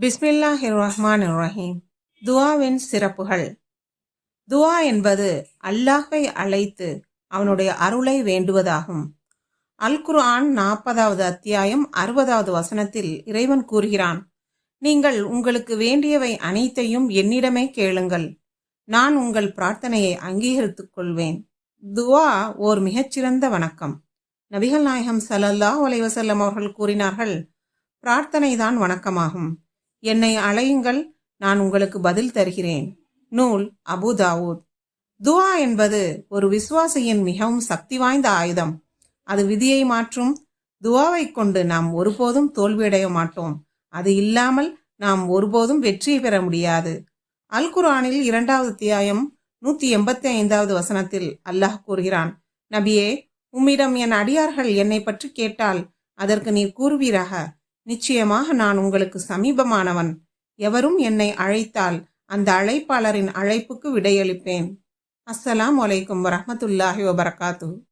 பிஸ்மில்லாஹிர் ரஹ்மான் ரஹீம் துவாவின் சிறப்புகள். துவா என்பது அல்லாஹை அழைத்து அவனுடைய அருளை வேண்டுவதாகும். அல் குர்ஆன் நாற்பதாவது அத்தியாயம் அறுபதாவது வசனத்தில் இறைவன் கூறுகிறான் நீங்கள் உங்களுக்கு வேண்டியவை அனைத்தையும் என்னிடமே கேளுங்கள். நான் உங்கள் பிரார்த்தனையை அங்கீகரித்துக் கொள்வேன். துவா ஓர் மிகச்சிறந்த வணக்கம். நபிகள் நாயகம் சலல்லா அலைஹி அவர்கள் கூறினார்கள் பிரார்த்தனைதான் வணக்கமாகும். என்னை அழையுங்கள் நான் உங்களுக்கு பதில் தருகிறேன். நூல் அபு தாவூத். துவா என்பது ஒரு விசுவாசியின் மிகவும் சக்தி வாய்ந்த ஆயுதம். அது விதியை மாற்றும். துவாவை கொண்டு நாம் ஒருபோதும் தோல்வியடைய மாட்டோம். அது இல்லாமல் நாம் ஒருபோதும் வெற்றி பெற முடியாது. அல் குர்ஆனில் இரண்டாவது தியாயம் நூத்தி எண்பத்தி ஐந்தாவது வசனத்தில் அல்லாஹ் கூறுகிறான் நபியே உம்மிடம் என் அடியார்கள் என்னை பற்றி கேட்டால் அதற்கு நீர் கூறுவீராக. நிச்சயமாக நான் உங்களுக்கு சமீபமானவன். எவரும் என்னை அழைத்தால் அந்த அழைப்பாளரின் அழைப்புக்கு விடையளிப்பேன். அஸ்ஸலாம் அலைக்கும் வரஹ்மத்துல்லாஹி வபரகாத்து